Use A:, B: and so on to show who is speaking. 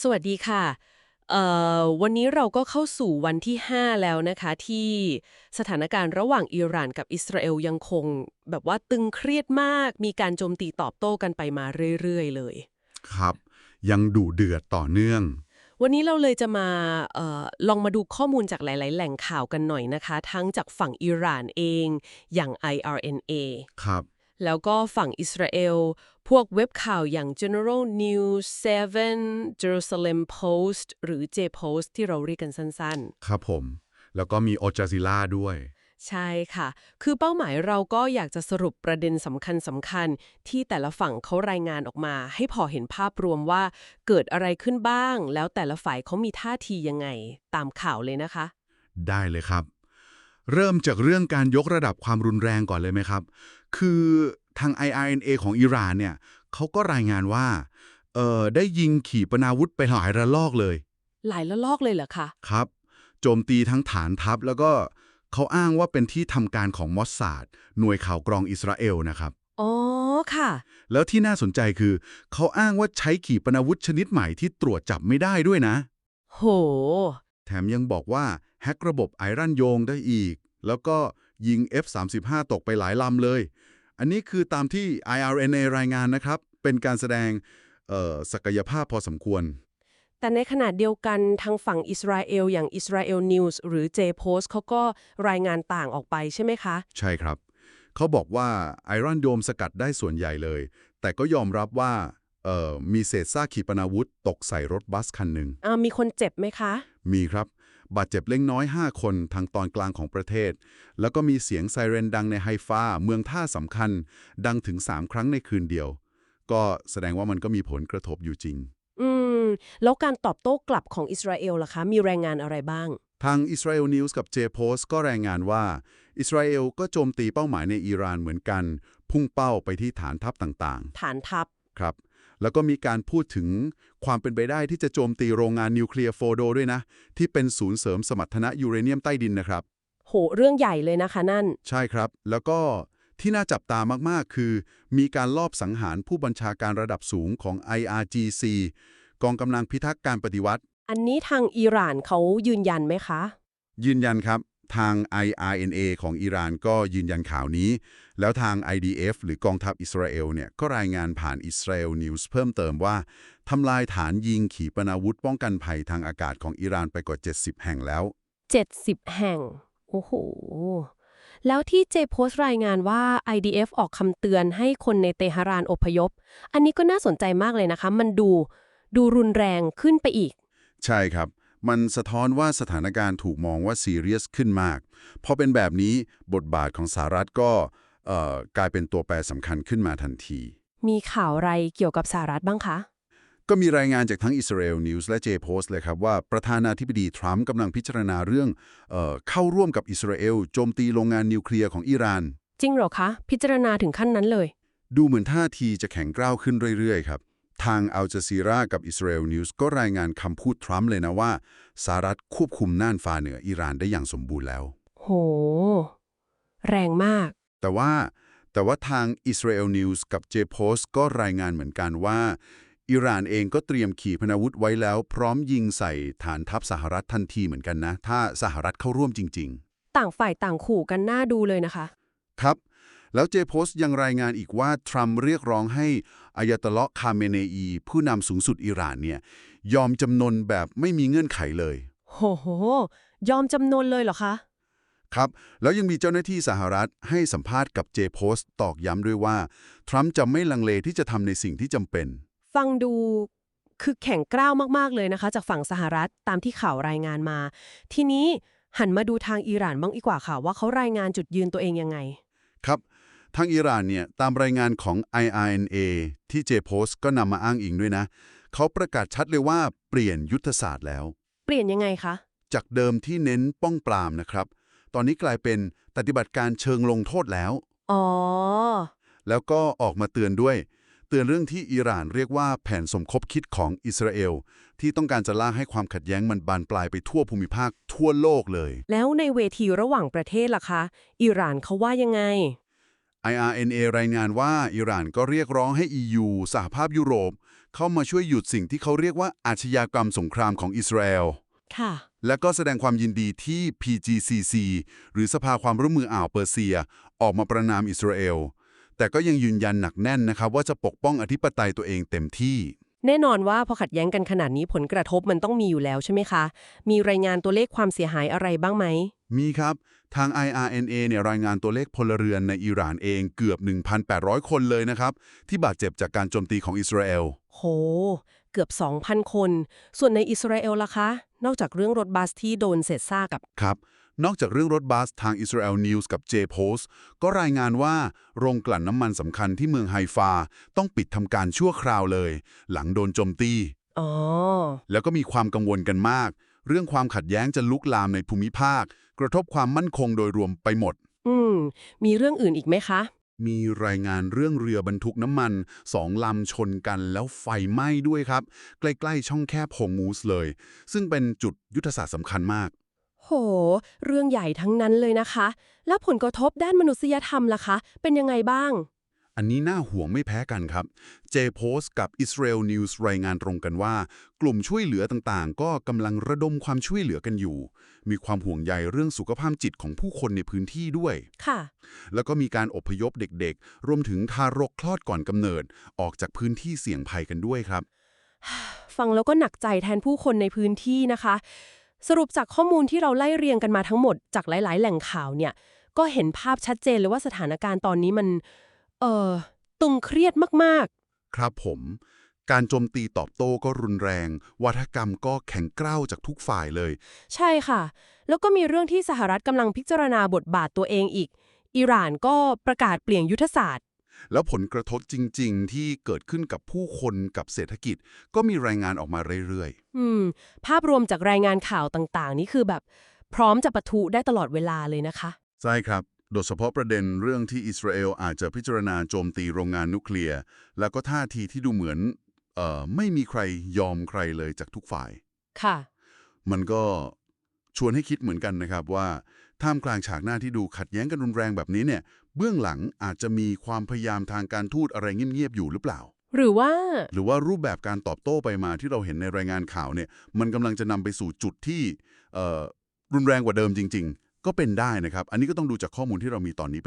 A: สวัสดีค่ะเอ่อวันนี้เราก็เข้าสู่วันที่ 5 แล้วนะคะที่สถานการณ์ระหว่างอิหร่านกับอิสราเอลยังคง แบบว่าตึงเครียดมาก มีการโจมตีตอบโต้กันไปมาเรื่อยๆ เลย
B: ครับ ยังดุเดือดต่อเนื่อง
A: วันนี้เราเลยจะมาเออลองมาดูข้อมูลจากหลาย ๆ แหล่งข่าวกันหน่อยนะคะ ทั้งจากฝั่งอิหร่านเองอย่าง IRNA
B: ครับ
A: แล้วก็ฝั่งอิสราเอล พวกเว็บข่าวอย่าง General News 7 Jerusalem Post หรือ J Post ที่เราเรียกกันสั้น
B: ครับผม แล้วก็มีโอจาซิล่าด้วย
A: ๆใช่ค่ะ คือเป้าหมายเราก็อยากจะสรุปประเด็นสำคัญสำคัญๆที่แต่ละฝั่งเขารายงานออกมา ให้พอเห็นภาพรวมว่าเกิดอะไรขึ้นบ้าง แล้วแต่ละฝ่ายเขามีท่าทียังไง ตามข่าวเลยนะคะ
B: ได้เลยครับเริ่มจากเรื่องการยกระดับความรุนแรงก่อนเลยไหมครับ คือทาง IRNA ของอิหร่านเนี่ยเขาก็รายงานว่าเอ่อได้ยิงขีปนาวุธไปหลายระลอกเลย
A: หลายละลอกเลยเหรอคะ
B: ครับ โจมตีทั้งฐานทัพแล้วก็เขาอ้างว่าเป็นที่ทำการของมอสซาดหน่วยข่าวกรองอิสราเอลนะครับ
A: อ๋อ ค่ะ
B: แล้วที่น่าสนใจคือ เขาอ้างว่าใช้ขีปนาวุธชนิดใหม่ที่ตรวจจับไม่ได้ด้วยนะ
A: โห
B: แถมยังบอกว่าแฮ็กระบบไอรันโยงได้อีก แล้วก็ ยิง F-35 ตกไปหลายลำเลย อันนี้คือตามที่ IRNA รายงานนะครับ เป็นการแสดงเอ่อศักยภาพพอสมควร
A: แต่ในขณะเดียวกันทางฝั่งอิสราเอลอย่าง Israel News หรือ J Post เขาก็รายงานต่างออกไปใช่ไหมคะ
B: ใช่ครับ เขาบอกว่าไอรอนโดมสกัดได้ส่วนใหญ่เลย แต่ก็ยอมรับว่าเอ่อมีเศษซากขีปนาวุธตกใส่รถบัสคันหนึ่ง
A: อ่ามีคนเจ็บไหมคะ
B: มีครับ บาดเจ็บเล็กน้อย 5 คนทางตอนกลางของประเทศ แล้วก็มีเสียงไซเรนดังในไฮฟาเมืองท่าสำคัญ ดังถึง 3 ครั้งในคืนเดียว ก็แสดงว่ามันก็มีผลกระทบอยู่จริง
A: อืม แล้วการตอบโต้กลับของอิสราเอลล่ะคะ มีแรงงานอะไรบ้าง
B: ทาง Israel News กับ J-Post ก็รายงานว่า อิสราเอลก็โจมตีเป้าหมายในอิหร่านเหมือนกัน พุ่งเป้าไปที่ฐานทัพต่าง
A: ฐานทัพ
B: ๆครับ แล้วก็มีการพูดถึงความเป็นไปได้ที่จะโจมตีโรงงานนิวเคลียร์โฟโดด้วยนะ ที่เป็นศูนย์เสริมสมรรถนะยูเรเนียมใต้ดินนะครับ
A: โห เรื่องใหญ่เลยนะคะนั่น
B: ใช่ครับ แล้วก็ที่น่าจับตามาก ๆ คือ มีการลอบสังหารผู้บัญชาการระดับสูงของ IRGC กองกำลังพิทักษ์การปฏิวัติ
A: อันนี้ทางอิหร่านเขายืนยันไหมคะ
B: ยืนยันครับ ทาง IRNA ของอิหร่านก็ยืนยันข่าวนี้ แล้วทาง IDF หรือกองทัพอิสราเอลเนี่ยก็รายงานผ่าน Israel News เพิ่มเติมว่าทำลายฐานยิงขีปนาวุธป้องกันภัยทางอากาศของอิหร่านไปกว่า 70 แห่งแล้ว
A: 70 แห่ง โอ้โห แล้วที่ J Post รายงานว่า IDF ออกคำเตือนให้คนในเตหะรานอพยพ อันนี้ก็น่าสนใจมากเลยนะคะ มันดูดูรุนแรงขึ้นไปอีก
B: ใช่ครับ มันสะท้อนว่าสถานการณ์ถูกมองว่าซีเรียสขึ้นมากพอเป็นแบบนี้บทบาทของสหรัฐก็เอ่อกลายเป็นตัวแปรสำคัญขึ้นมาทันที
A: มีข่าวอะไรเกี่ยวกับสหรัฐบ้างคะ
B: ก็มีรายงานจากทั้ง Israel News และ J-Post เลยครับว่าประธานาธิบดีทรัมป์กำลังพิจารณาเรื่องเออเข้าร่วมกับอิสราเอลโจมตีโรงงานนิวเคลียร์ของอิหร่าน
A: จริงเหรอคะ พิจารณาถึงขั้นนั้นเลย
B: ดูเหมือนท่าทีจะแข็งกร้าวขึ้นเรื่อยๆครับทางอัลจ z ซีรากับ Israel News ก็รายงานคำพูดทรัมป์เลยนะว่าสหรัฐควบคุมน่านฟ้าเหนืออิหร่านได้อย่างสมบูรณ์แล้ว
A: โห แรงมาก
B: แต่ว่าแต่ว่าทาง Israel News กับ J-Post ก็รายงานเหมือนกันว่า อิหร่านเองก็เตรียมขีปนาวุธไว้แล้ว พร้อมยิงใส่ฐานทัพสหรัฐทันทีเหมือนกันนะ ถ้าสหรัฐเข้าร่วมจริง
A: ต่างฝ่ายต่างขู่กันหน้าดูเลยนะคะ
B: ๆครับ แล้ว J-Post ยังรายงานอีกว่า ทรัมป์เรียกร้องให้อายาตอเลาะห์คาเมเนอี ผู้นำสูงสุดอิหร่านเนี่ย ยอมจำนนแบบไม่มีเงื่อนไขเลย
A: โหโห ยอมจำนนเลยเหรอคะ
B: ครับ แล้วยังมีเจ้าหน้าที่สหรัฐให้สัมภาษณ์กับ J-Post ตอกย้ำด้วยว่า ทรัมป์จะไม่ลังเลที่จะทำในสิ่งที่จำเป็น
A: ฟังดูคือแข็งกร้าวมากๆเลยนะคะ จากฝั่งสหรัฐตามที่ข่าวรายงานมา ทีนี้หันมาดูทางอิหร่านบ้างดีกว่าค่ะว่าเขารายงานจุดยืนตัวเองยังไง
B: ครับ ทางอิหร่านเนี่ยตามรายงานของ IRNA ที่ J-Post ก็นำมาอ้างอิงด้วยนะ เขาประกาศชัดเลยว่าเปลี่ยนยุทธศาสตร์แล้ว
A: เปลี่ยนยังไงคะ
B: จากเดิมที่เน้นป้องปรามนะครับ ตอนนี้กลายเป็นปฏิบัติการเชิงลงโทษแล้ว
A: อ๋อ
B: แล้วก็ออกมาเตือนด้วย เตือนเรื่องที่อิหร่านเรียกว่าแผนสมคบคิดของอิสราเอล ที่ต้องการจะลากให้ความขัดแย้งมันบานปลายไปทั่วภูมิภาคทั่วโลกเลย
A: แล้วในเวทีระหว่างประเทศล่ะคะ อิหร่านเขาว่ายังไง
B: IRNA รายงานว่าอิหร่านก็เรียกร้องให้ EU สหภาพยุโรป เข้ามาช่วยหยุดสิ่งที่เขาเรียกว่าอาชญากรรมสงครามของอิสราเอล
A: ค่ะ
B: และก็แสดงความยินดีที่ PGCC หรือสภาความร่วมมืออ่าวเปอร์เซีย ออกมาประนามอิสราเอล แต่ก็ยังยืนยันหนักแน่นนะครับว่าจะปกป้องอธิปไตยตัวเองเต็มที่
A: แน่นอนว่าพอขัดแย้งกันขนาดนี้ผลกระทบมันต้องมีอยู่แล้วใช่ไหมคะ มีรายงานตัวเลขความเสียหายอะไรบ้างไหม
B: มีครับ ทาง IRNA เนี่ยรายงานตัวเลขพลเรือนในอิหร่านเองเกือบ 1,800 คนเลยนะครับ ที่บาดเจ็บจากการโจมตีของอิสราเอล
A: โห เกือบ 2,000 คน ส่วนในอิสราเอลล่ะคะ นอกจากเรื่องรถบัสที่โดนเศษซากกับ
B: ครับ นอกจากเรื่องรถบัสทาง Israel News กับ J-Post ก็รายงานว่าโรงกลั่นน้ำมันสำคัญที่เมืองไฮฟา ต้องปิดทำการชั่วคราวเลย หลังโดนโจมตี
A: อ๋อ
B: แล้วก็มีความกังวลกันมาก เรื่องความขัดแย้งจะลุกลามในภูมิภาค กระทบความมั่นคงโดยรวมไปหมด
A: อืม มีเรื่องอื่นอีกไหมคะ
B: มีรายงานเรื่องเรือบรรทุกน้ำมันสองลำชนกันแล้วไฟไหม้ด้วยครับ ใกล้ๆช่องแคบโฮมูสเลย ซึ่งเป็นจุดยุทธศาสตร์สำคัญมาก
A: โห เรื่องใหญ่ทั้งนั้นเลยนะคะ แล้วผลกระทบด้านมนุษยธรรมล่ะคะ เป็นยังไงบ้าง
B: อันนี้น่าห่วงไม่แพ้กันครับ J-Post กับ Israel News รายงานตรงกันว่า กลุ่มช่วยเหลือต่างๆ ก็กำลังระดมความช่วยเหลือกันอยู่ มีความห่วงใยเรื่องสุขภาพจิตของผู้คนในพื้นที่ด้วย
A: ค่ะ
B: แล้วก็มีการอพยพเด็กๆ รวมถึงทารกคลอดก่อนกำเนิด ออกจากพื้นที่เสี่ยงภัยกันด้วยครับ
A: ฟังแล้วก็หนักใจแทนผู้คนในพื้นที่นะคะ สรุปจากข้อมูลที่เราไล่เรียงกันมาทั้งหมดจากหลาย ๆ แหล่งข่าวเนี่ย ก็เห็นภาพชัดเจนเลยว่าสถานการณ์ตอนนี้มัน เอ่อตึงเครียดมาก
B: ครับผม การโจมตีตอบโต้ก็รุนแรง วัฒกรรมก็แข็งกร้าวจากทุกฝ่ายเลย
A: ๆ ใช่ค่ะ แล้วก็มีเรื่องที่สหรัฐกำลังพิจารณาบทบาทตัวเองอีก อิหร่านก็ประกาศเปลี่ยนยุทธศาสตร์
B: แล้วผลกระทบจริง ๆ ที่เกิดขึ้นกับผู้คนกับเศรษฐกิจ ก็มีรายงานออกมาเรื่อย
A: อืม ภาพรวมจากรายงานข่าวต่างๆ นี่คือแบบ พร้อมจะปะทุได้ตลอดเวลาเลยนะคะ
B: ๆ ใช่ครับ โดยเฉพาะประเด็นเรื่องที่อิสราเอลอาจจะพิจารณาโจมตีโรงงานนิวเคลียร์ แล้วก็ท่าทีที่ดูเหมือนเอ่อไม่มีใครยอมใครเลยจากทุกฝ่าย
A: ค่ะ
B: มันก็ชวนให้คิดเหมือนกันนะครับว่า ท่ามกลางฉากหน้าที่ดูขัดแย้งกันรุนแรงแบบนี้เนี่ย เบื้องหลังอาจจะมีความพยายามทางการทูตอะไรเงียบๆอยู่หรือเปล่า
A: หรือว่า
B: หรือว่ารูปแบบการตอบโต้ไปมาที่เราเห็นในรายงานข่าวเนี่ย มันกำลังจะนำไปสู่จุดที่เอ่อรุนแรงกว่าเดิมจริง ๆ ก็เป็นได้นะครับ อันนี้ก็ต้องดูจากข้อมูลที่เรามีตอนนี้เป็น